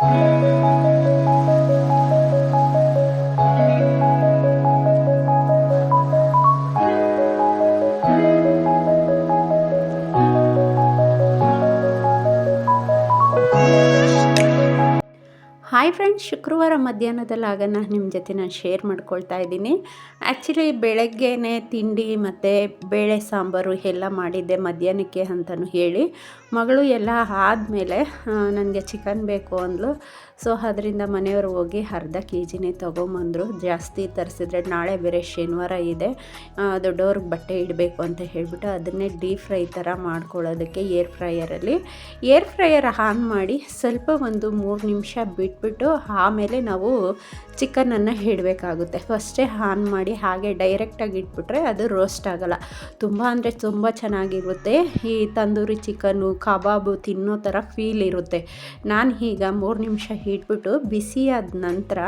Thank you. Hi friends, ಶುಕ್ರವಾರ ಮಧ್ಯಾಹ್ನದಲ್ಲಾಗ ನಾನು ನಿಮ್ಮ ಜೊತೆ ನಾನು ಶೇರ್ ಮಾಡ್ಕೊಳ್ತಾ ಇದ್ದೀನಿ. ಆ್ಯಕ್ಚುಲಿ ಬೆಳಗ್ಗೆನೇ ತಿಂಡಿ ಮತ್ತು ಬೇಳೆ ಸಾಂಬಾರು ಎಲ್ಲ ಮಾಡಿದ್ದೆ ಮಧ್ಯಾಹ್ನಕ್ಕೆ ಅಂತಲೂ ಹೇಳಿ. ಮಗಳು ಎಲ್ಲ ಆದಮೇಲೆ ನನಗೆ ಚಿಕನ್ ಬೇಕು ಅಂದ್ಲು. ಸೊ ಅದರಿಂದ ಮನೆಯವರು ಹೋಗಿ ಅರ್ಧ ಕೆ ಜಿನೇ ತೊಗೊಂಬಂದರು. ಜಾಸ್ತಿ ತರಿಸಿದ್ರೆ ನಾಳೆ ಬೇರೆ ಶನಿವಾರ ಇದೆ. ದೊಡ್ಡವ್ರಿಗೆ ಬಟ್ಟೆ ಇಡಬೇಕು ಅಂತ ಹೇಳಿಬಿಟ್ಟು ಅದನ್ನೇ ಡೀಪ್ ಫ್ರೈ ಥರ ಮಾಡ್ಕೊಳ್ಳೋದಕ್ಕೆ ಏರ್ ಫ್ರೈಯರಲ್ಲಿ. ಏರ್ ಫ್ರೈಯರ್ ಆನ್ ಮಾಡಿ ಸ್ವಲ್ಪ ಒಂದು ಮೂರು ನಿಮಿಷ ಬಿಟ್ಬಿಟ್ಟು ಆಮೇಲೆ ನಾವು ಚಿಕನನ್ನು ಇಡಬೇಕಾಗುತ್ತೆ. ಫಸ್ಟೇ ಆನ್ ಮಾಡಿ ಹಾಗೆ ಡೈರೆಕ್ಟಾಗಿ ಇಟ್ಬಿಟ್ರೆ ಅದು ರೋಸ್ಟ್ ಆಗೋಲ್ಲ. ತುಂಬ ಅಂದರೆ ತುಂಬ ಚೆನ್ನಾಗಿರುತ್ತೆ. ಈ ತಂದೂರಿ ಚಿಕನ್ನು ಕಬಾಬು ತಿನ್ನೋ ಥರ ಫೀಲ್ ಇರುತ್ತೆ. ನಾನು ಈಗ ಮೂರು ನಿಮಿಷ ಇಟ್ಬಿಟ್ಟು ಆದ ನಂತರ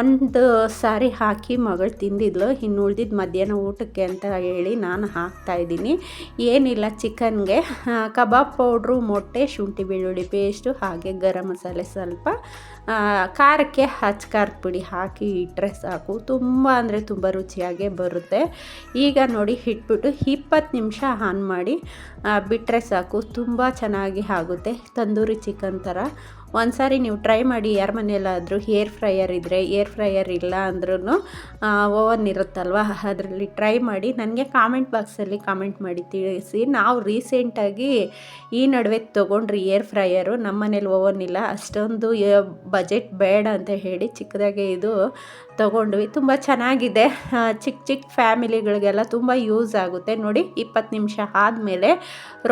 ಒಂದು ಸಾರಿ ಹಾಕಿ ಮಗಳು ತಿಂದಿದ್ಲು. ಇನ್ನು ಉಳಿದಿದ್ದು ಮಧ್ಯಾಹ್ನ ಊಟಕ್ಕೆ ಅಂತ ಹೇಳಿ ನಾನು ಹಾಕ್ತಾಯಿದ್ದೀನಿ ಏನಿಲ್ಲ ಚಿಕನ್ಗೆ. ಕಬಾಬ್ ಪೌಡ್ರು, ಮೊಟ್ಟೆ, ಶುಂಠಿ ಬೆಳ್ಳುಳ್ಳಿ ಪೇಸ್ಟು, ಹಾಗೆ ಗರಂ ಮಸಾಲೆ ಸ್ವಲ್ಪ. ಖಾರಕ್ಕೆ ಹಚ್ ಖಾರದ ಪುಡಿ ಹಾಕಿ ಇಟ್ಟರೆ ಸಾಕು. ತುಂಬ ಅಂದರೆ ತುಂಬ ರುಚಿಯಾಗೆ ಬರುತ್ತೆ. ಈಗ ನೋಡಿ ಇಟ್ಬಿಟ್ಟು ಇಪ್ಪತ್ತು ನಿಮಿಷ ಆನ್ ಮಾಡಿ ಬಿಟ್ಟರೆ ಸಾಕು. ತುಂಬ ಚೆನ್ನಾಗಿ ಆಗುತ್ತೆ. ತಂದೂರಿ ಚಿಕನ್ ಥರ. ಒಂದು ಸಾರಿ ನೀವು ಟ್ರೈ ಮಾಡಿ, ಯಾರ ಮನೆಯಲ್ಲಾದರೂ ಏರ್ ಫ್ರೈಯರ್ ಇದ್ದರೆ ಏರ್ ಫ್ರೈಯರ್ ಇಲ್ಲ ಅಂದ್ರೂ ಓವನ್ ಇರುತ್ತಲ್ವ, ಅದರಲ್ಲಿ ಟ್ರೈ ಮಾಡಿ, ನನಗೆ ಕಾಮೆಂಟ್ ಬಾಕ್ಸಲ್ಲಿ ಕಾಮೆಂಟ್ ಮಾಡಿ ತಿಳಿಸಿ. ನಾವು ರೀಸೆಂಟಾಗಿ ಈ ನಡುವೆ ತೊಗೊಂಡ್ರಿ ಏರ್ ಫ್ರೈಯರು ನಮ್ಮ ಮನೇಲಿ ಓವನ್ ಇಲ್ಲ, ಅಷ್ಟೊಂದು ಬಜೆಟ್ ಬೇಡ ಅಂತ ಹೇಳಿ ಚಿಕ್ಕದಾಗೆ ಇದು ತೊಗೊಂಡ್ವಿ. ತುಂಬ ಚೆನ್ನಾಗಿದೆ. ಚಿಕ್ಕ ಚಿಕ್ಕ ಫ್ಯಾಮಿಲಿಗಳಿಗೆಲ್ಲ ತುಂಬ ಯೂಸ್ ಆಗುತ್ತೆ. ನೋಡಿ, ಇಪ್ಪತ್ತು ನಿಮಿಷ ಆದಮೇಲೆ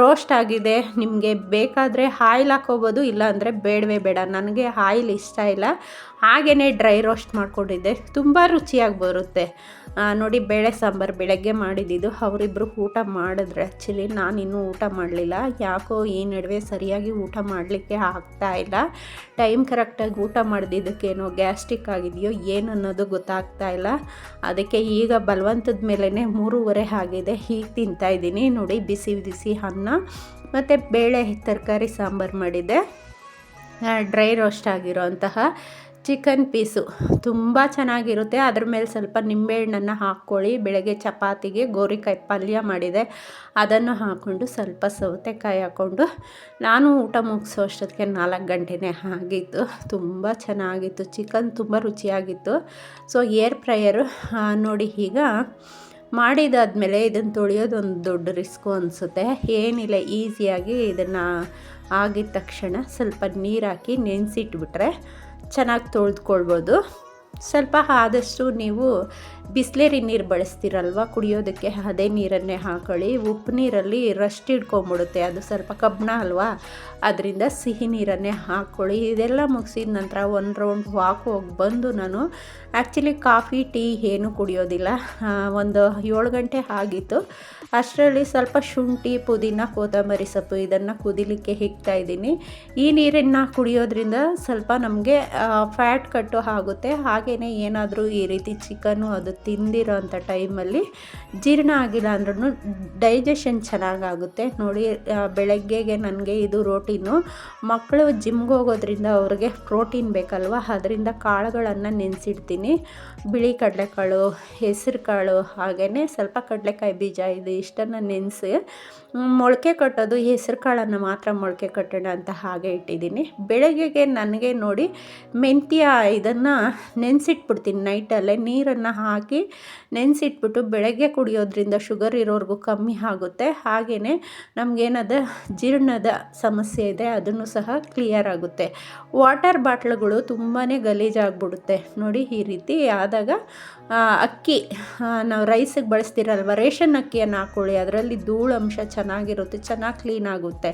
ರೋಸ್ಟ್ ಆಗಿದೆ. ನಿಮಗೆ ಬೇಕಾದರೆ ಇಲ್ಲ ಹಾಕೋಬೋದು ಇಲ್ಲಾಂದರೆ ಬೇಡ, ನನಗೆ ಆಯಿಲ್ ಇಷ್ಟ ಇಲ್ಲ. ಹಾಗೇ ಡ್ರೈ ರೋಸ್ಟ್ ಮಾಡಿಕೊಂಡಿದ್ದೆ. ತುಂಬ ರುಚಿಯಾಗಿ ಬರುತ್ತೆ. ನೋಡಿ ಬೇಳೆ ಸಾಂಬಾರು ಬೆಳಗ್ಗೆ ಮಾಡಿದ್ದಿದ್ದು ಅವರಿಬ್ಬರು ಊಟ ಮಾಡಿದ್ರೆ ಆ್ಯಕ್ಚುಲಿ ನಾನು ಇನ್ನೂ ಊಟ ಮಾಡಲಿಲ್ಲ. ಯಾಕೋ ಈ ನಡುವೆ ಸರಿಯಾಗಿ ಊಟ ಮಾಡಲಿಕ್ಕೆ ಆಗ್ತಾ ಇಲ್ಲ. ಟೈಮ್ ಕರೆಕ್ಟಾಗಿ ಊಟ ಮಾಡಿದ್ದಕ್ಕೇನೋ ಗ್ಯಾಸ್ಟ್ರಿಕ್ ಆಗಿದೆಯೋ ಏನು ಅನ್ನೋದು ಗೊತ್ತಾಗ್ತಾ ಇಲ್ಲ. ಅದಕ್ಕೆ ಈಗ ಬಲವಂತದ ಮೇಲೇ ಮೂರುವರೆ ಆಗಿದೆ. ಹೀಗೆ ತಿಂತಾಯಿದ್ದೀನಿ ನೋಡಿ ಬಿಸಿ ಬಿಸಿ ಅನ್ನ. ಮತ್ತು ಬೇಳೆ ತರಕಾರಿ ಸಾಂಬಾರು ಮಾಡಿದ್ದೆ. ಡ್ರೈ ರೋಸ್ಟ್ ಆಗಿರೋಂತಹ ಚಿಕನ್ ಪೀಸು ತುಂಬ ಚೆನ್ನಾಗಿರುತ್ತೆ. ಅದ್ರ ಮೇಲೆ ಸ್ವಲ್ಪ ನಿಂಬೆಹಣ್ಣನ್ನು ಹಾಕ್ಕೊಳ್ಳಿ. ಬೆಳಗ್ಗೆ ಚಪಾತಿಗೆ ಗೋರಿಕಾಯಿ ಪಲ್ಯ ಮಾಡಿದೆ. ಅದನ್ನು ಹಾಕ್ಕೊಂಡು ಸ್ವಲ್ಪ ಸೌತೆಕಾಯಿ ಹಾಕ್ಕೊಂಡು ನಾನು ಊಟ ಮುಗಿಸೋ ಅಷ್ಟೊತ್ತಿಗೆ ನಾಲ್ಕು ಗಂಟೆನೇ ಆಗಿತ್ತು. ತುಂಬ ಚೆನ್ನಾಗಿತ್ತು. ಚಿಕನ್ ತುಂಬ ರುಚಿಯಾಗಿತ್ತು. ಸೊ ಏರ್ ಫ್ರೈಯರು ನೋಡಿ ಈಗ ಮಾಡಿದಾದ್ಮೇಲೆ ಇದನ್ನು ತೊಳೆಯೋದು ಒಂದು ದೊಡ್ಡ ರಿಸ್ಕು ಅನಿಸುತ್ತೆ. ಏನಿಲ್ಲ, ಈಸಿಯಾಗಿ ಇದನ್ನು ಆಗಿದ ತಕ್ಷಣ ಸ್ವಲ್ಪ ನೀರು ಹಾಕಿ ನೆನೆಸಿಟ್ಬಿಟ್ರೆ ಚೆನ್ನಾಗಿ ತೊಳೆದ್ಕೊಳ್ಬೋದು. ಸ್ವಲ್ಪ ಆದಷ್ಟು ನೀವು ಬಿಸ್ಲೇರಿ ನೀರು ಬಳಸ್ತೀರಲ್ವ? ಕುಡಿಯೋದಕ್ಕೆ ಅದೇ ನೀರನ್ನೇ ಹಾಕೊಳ್ಳಿ. ಉಪ್ಪು ನೀರಲ್ಲಿ ರಸ್ಟ್ ಹಿಡ್ಕೊಂಬಿಡುತ್ತೆ. ಅದು ಸ್ವಲ್ಪ ಕಬ್ಬಣ ಅಲ್ವಾ? ಅದರಿಂದ ಸಿಹಿ ನೀರನ್ನೇ ಹಾಕ್ಕೊಳ್ಳಿ ಇದೆಲ್ಲ ಮುಗಿಸಿದ ನಂತರ ಒಂದು ರೌಂಡ್ ವಾಕ್ ಹೋಗಿ ಬಂದು ನಾನು ಆ್ಯಕ್ಚುಲಿ ಕಾಫಿ, ಟೀ ಏನೂ ಕುಡಿಯೋದಿಲ್ಲ. ಒಂದು ಏಳು ಗಂಟೆ ಆಗಿತ್ತು. ಅಷ್ಟರಲ್ಲಿ ಸ್ವಲ್ಪ ಶುಂಠಿ, ಪುದೀನ, ಕೊತ್ತಂಬರಿ ಸೊಪ್ಪು ಇದನ್ನು ಕುದಿಲಿಕ್ಕೆ ಇದ್ದೀನಿ. ಈ ನೀರನ್ನು ಕುಡಿಯೋದ್ರಿಂದ ಸ್ವಲ್ಪ ನಮಗೆ ಫ್ಯಾಟ್ ಕಟ್ಟು ಆಗುತ್ತೆ. ಹಾಗೆಯೇ ಏನಾದರೂ ಈ ರೀತಿ ಚಿಕನ್ನು ಅದು ತಿಂದಿರೋ ಅಂಥ ಟೈಮಲ್ಲಿ ಜೀರ್ಣ ಆಗಿಲ್ಲ ಅಂದ್ರೂ ಡೈಜೆಷನ್ ಚೆನ್ನಾಗಾಗುತ್ತೆ. ನೋಡಿ ಬೆಳಗ್ಗೆಗೆ ನನಗೆ ಇದು ರೋಟೀನು. ಮಕ್ಕಳು ಜಿಮ್ಗೆ ಹೋಗೋದ್ರಿಂದ ಅವ್ರಿಗೆ ಪ್ರೋಟೀನ್ ಬೇಕಲ್ವ? ಅದರಿಂದ ಕಾಳುಗಳನ್ನು ನೆನೆಸಿಡ್ತೀನಿ. ಬಿಳಿ ಕಡಲೆಕಾಳು ಹೆಸರು ಕಾಳು ಹಾಗೆಯೇ ಸ್ವಲ್ಪ ಕಡಲೆಕಾಯಿ ಬೀಜ ಇದು ಇಷ್ಟನ್ನು ನೆನೆಸಿ ಮೊಳಕೆ ಕಟ್ಟೋದು ಹೆಸರು ಕಾಳನ್ನು ಮಾತ್ರ ಮೊಳಕೆ ಕಟ್ಟೋಣ ಅಂತ ಹಾಗೆ ಇಟ್ಟಿದ್ದೀನಿ. ಬೆಳಗ್ಗೆಗೆ ನನಗೆ ನೋಡಿ ಮೆಂತ್ಯ ಇದನ್ನು ನೆನೆಸಿಟ್ಬಿಡ್ತೀನಿ ನೈಟಲ್ಲೇ ನೀರನ್ನು ಹಾಕಿ ನೆನೆಸಿಟ್ಬಿಟ್ಟು ಬೆಳಗ್ಗೆ ಕುಡಿಯೋದ್ರಿಂದ ಶುಗರ್ ಇರೋರಿಗೂ ಕಮ್ಮಿ ಆಗುತ್ತೆ. ಹಾಗೆಯೇ ನಮಗೇನದ ಜೀರ್ಣದ ಸಮಸ್ಯೆ ಇದೆ, ಅದನ್ನು ಸಹ ಕ್ಲಿಯರ್ ಆಗುತ್ತೆ. ವಾಟರ್ ಬಾಟ್ಲುಗಳು ತುಂಬಾ ಗಲೀಜಾಗ್ಬಿಡುತ್ತೆ. ನೋಡಿ ಈ ರೀತಿ ಆದಾಗ ಅಕ್ಕಿ ನಾವು ರೈಸಿಗೆ ಬಳಸ್ತೀರಲ್ವ? ರೇಷನ್ ಅಕ್ಕಿಯನ್ನು ಹಾಕ್ಕೊಳ್ಳಿ ಅದರಲ್ಲಿ ಧೂಳಂಶ ಚೆನ್ನಾಗಿರುತ್ತೆ, ಚೆನ್ನಾಗಿ ಕ್ಲೀನ್ ಆಗುತ್ತೆ.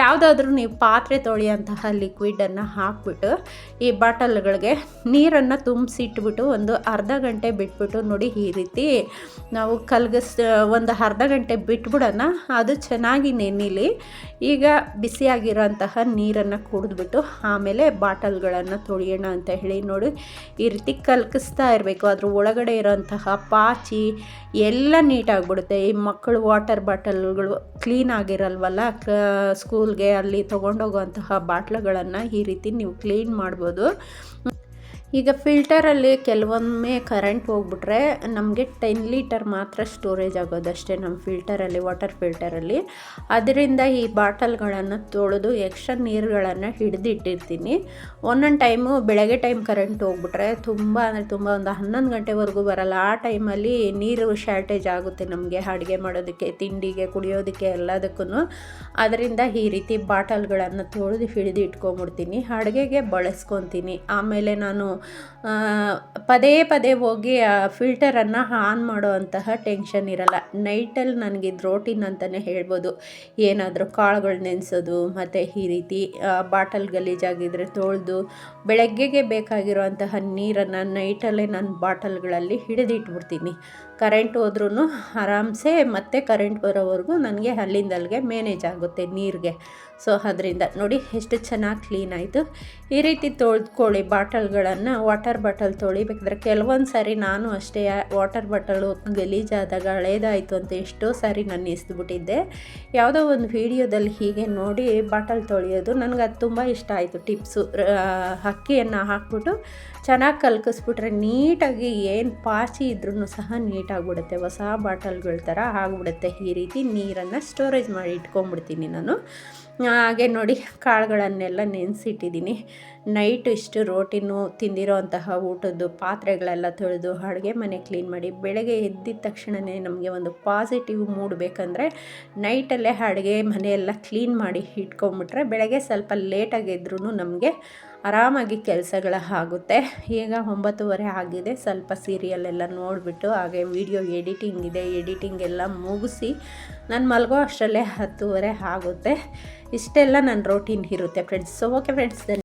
ಯಾವುದಾದ್ರೂ ನೀವು ಪಾತ್ರೆ ತೊಳೆಯೋಂತಹ ಲಿಕ್ವಿಡನ್ನು ಹಾಕ್ಬಿಟ್ಟು, ಈ ಬಾಟಲ್ಗಳಿಗೆ ನೀರನ್ನು ತುಂಬಿಸಿಟ್ಬಿಟ್ಟು ಒಂದು ಅರ್ಧ ಗಂಟೆ ಬಿಟ್ಬಿಟ್ಟು ನೋಡಿ ಈ ರೀತಿ ನಾವು ಕಲ್ಗಸ್, ಒಂದು ಅರ್ಧ ಗಂಟೆ ಬಿಟ್ಬಿಡೋಣ. ಅದು ಚೆನ್ನಾಗಿ ನೆನಿಲಿ. ಈಗ ಬಿಸಿಯಾಗಿರೋಂತಹ ನೀರನ್ನು ಕುಡಿದ್ಬಿಟ್ಟು ಆಮೇಲೆ ಬಾಟಲ್ಗಳನ್ನು ತೊಳೆಯೋಣ ಅಂತ ಹೇಳಿ ನೋಡಿ ಈ ರೀತಿ ಕಲ್ಕಿಸ್ತಾ ಇರಬೇಕು. ಅದ್ರ ಒಳಗೆ ಒಳಗಡೆ ಇರೋಂತಹ ಪಾಚಿ ಎಲ್ಲ ನೀಟಾಗಿಬಿಡುತ್ತೆ. ಈ ಮಕ್ಕಳು ವಾಟರ್ ಬಾಟಲ್ಗಳು ಕ್ಲೀನ್ ಆಗಿರಲ್ವಲ್ಲ? ಸ್ಕೂಲ್ಗೆ ಅಲ್ಲಿ ತೊಗೊಂಡೋಗುವಂತಹ ಬಾಟ್ಲುಗಳನ್ನು ಈ ರೀತಿ ನೀವು ಕ್ಲೀನ್ ಮಾಡ್ಬೋದು. ಈಗ ಫಿಲ್ಟರಲ್ಲಿ ಕೆಲವೊಮ್ಮೆ ಕರೆಂಟ್ ಹೋಗ್ಬಿಟ್ರೆ ನಮಗೆ ಟೆನ್ ಲೀಟರ್ ಮಾತ್ರ ಸ್ಟೋರೇಜ್ ಆಗೋದಷ್ಟೇ ನಮ್ಮ ಫಿಲ್ಟರಲ್ಲಿ ವಾಟರ್ ಫಿಲ್ಟರಲ್ಲಿ ಅದರಿಂದ ಈ ಬಾಟಲ್ಗಳನ್ನು ತೊಳೆದು ಎಕ್ಸ್ಟ್ರಾ ನೀರುಗಳನ್ನು ಹಿಡಿದಿಟ್ಟಿರ್ತೀನಿ. ಒಂದೊಂದು ಟೈಮು ಬೆಳಗ್ಗೆ ಟೈಮ್ ಕರೆಂಟ್ ಹೋಗ್ಬಿಟ್ರೆ ತುಂಬ ಅಂದರೆ ತುಂಬ ಒಂದು ಹನ್ನೊಂದು ಗಂಟೆವರೆಗೂ ಬರಲ್ಲ. ಆ ಟೈಮಲ್ಲಿ ನೀರು ಶಾರ್ಟೇಜ್ ಆಗುತ್ತೆ ನಮಗೆ ಅಡುಗೆ ಮಾಡೋದಕ್ಕೆ, ತಿಂಡಿಗೆ, ಕುಡಿಯೋದಕ್ಕೆ ಎಲ್ಲದಕ್ಕೂ ಅದರಿಂದ ಈ ರೀತಿ ಬಾಟಲ್ಗಳನ್ನು ತೊಳೆದು ಹಿಡಿದು ಇಟ್ಕೊಂಬಿಡ್ತೀನಿ ಅಡುಗೆಗೆ ಬಳಸ್ಕೊತೀನಿ. ಆಮೇಲೆ ನಾನು ಪದೇ ಪದೇ ಹೋಗಿ ಆ ಫಿಲ್ಟರನ್ನು ಆನ್ ಮಾಡೋ ಅಂತಹ ಟೆನ್ಷನ್ ಇರಲ್ಲ. ನೈಟಲ್ಲಿ ನನಗೆ ರೋಟೀನ್ ಅಂತಲೇ ಹೇಳ್ಬೋದು. ಏನಾದರೂ ಕಾಳುಗಳು ನೆನೆಸೋದು, ಮತ್ತು ಈ ರೀತಿ ಬಾಟಲ್ ಗಲೀಜಾಗಿದ್ದರೆ ತೊಳೆದು, ಬೆಳಗ್ಗೆಗೆ ಬೇಕಾಗಿರುವಂತಹ ನೀರನ್ನು ನೈಟಲ್ಲೇ ನಾನು ಬಾಟಲ್ಗಳಲ್ಲಿ ಹಿಡಿದಿಟ್ಬಿಡ್ತೀನಿ. ಕರೆಂಟ್ ಹೋದ್ರೂ ಆರಾಮ್ಸೆ ಮತ್ತೆ ಕರೆಂಟ್ ಬರೋವರೆಗೂ ನನಗೆ ಅಲ್ಲಿಂದ ಅಲ್ಲಿಗೆ ಮ್ಯಾನೇಜ್ ಆಗುತ್ತೆ ನೀರಿಗೆ. ಸೊ, ಅದರಿಂದ ನೋಡಿ ಎಷ್ಟು ಚೆನ್ನಾಗಿ ಕ್ಲೀನ್ ಆಯಿತು. ಈ ರೀತಿ ತೊಳ್ದುಕೊಳ್ಳಿ ಬಾಟಲ್ಗಳನ್ನು, ವಾಟರ್ ಬಾಟಲ್ ತೊಳಿಬೇಕಾದ್ರೆ ಕೆಲವೊಂದು ಸಾರಿ ನಾನು ಅಷ್ಟೇ ವಾಟರ್ ಬಾಟಲು ಗಲೀಜಾದಾಗ ಹಳೇದಾಯಿತು ಅಂತ ಎಷ್ಟೋ ಸಾರಿ ನಾನು ಎಸ್ದುಬಿಟ್ಟಿದ್ದೆ. ಯಾವುದೋ ಒಂದು ವೀಡಿಯೋದಲ್ಲಿ ಹೀಗೆ ನೋಡಿ ಬಾಟಲ್ ತೊಳೆಯೋದು ನನಗೆ ಅದು ತುಂಬ ಇಷ್ಟ ಆಯಿತು. ಟಿಪ್ಸು ಅಕ್ಕಿಯನ್ನು ಹಾಕ್ಬಿಟ್ಟು ಚೆನ್ನಾಗಿ ಕಲ್ಕಿಸ್ಬಿಟ್ರೆ ನೀಟಾಗಿ ಏನು ಪಾಚಿ ಇದ್ರೂ ಸಹ ನೀಟಾಗಿಬಿಡುತ್ತೆ ಹೊಸ ಬಾಟಲ್ಗಳ ಥರ ಆಗಿಬಿಡುತ್ತೆ. ಈ ರೀತಿ ನೀರನ್ನು ಸ್ಟೋರೇಜ್ ಮಾಡಿ ಇಟ್ಕೊಂಡ್ಬಿಡ್ತೀನಿ ನಾನು. ಹಾಗೆ ನೋಡಿ, ಕಾಳುಗಳನ್ನೆಲ್ಲ ನೆನೆಸಿಟ್ಟಿದ್ದೀನಿ. ನೈಟ್ ಇಷ್ಟು ರೋಟಿನೂ ತಿಂದಿರೋ ಅಂತಹ ಊಟದ್ದು ಪಾತ್ರೆಗಳೆಲ್ಲ ತೊಳೆದು ಅಡುಗೆ ಮನೆ ಕ್ಲೀನ್ ಮಾಡಿ ಬೆಳಗ್ಗೆ ಎದ್ದಿದ ತಕ್ಷಣವೇ ನಮಗೆ ಒಂದು ಪಾಸಿಟಿವ್ ಮೂಡ್ ಬೇಕಂದರೆ ನೈಟಲ್ಲೇ ಅಡುಗೆ ಮನೆಯೆಲ್ಲ ಕ್ಲೀನ್ ಮಾಡಿ ಇಟ್ಕೊಂಬಿಟ್ರೆ ಬೆಳಗ್ಗೆ ಸ್ವಲ್ಪ ಲೇಟಾಗಿ ಎದ್ರೂ ನಮಗೆ ಆರಾಮಾಗಿ ಕೆಲಸಗಳ ಆಗುತ್ತೆ. ಈಗ ಒಂಬತ್ತುವರೆ ಆಗಿದೆ. ಸ್ವಲ್ಪ ಸೀರಿಯಲ್ ಎಲ್ಲ ನೋಡಿಬಿಟ್ಟು, ಹಾಗೆ ವಿಡಿಯೋ ಎಡಿಟಿಂಗ್ ಇದೆ. ಎಡಿಟಿಂಗ್ ಎಲ್ಲ ಮುಗಿಸಿ, ನಾನು ಮಲಗೋ ಅಷ್ಟರಲ್ಲೇ ಹತ್ತುವರೆ ಆಗುತ್ತೆ. ಇಷ್ಟೆಲ್ಲ ನನ್ನ ರೋಟೀನ್ ಇರುತ್ತೆ ಫ್ರೆಂಡ್ಸ್ ಸೊ ಓಕೆ ಫ್ರೆಂಡ್ಸ್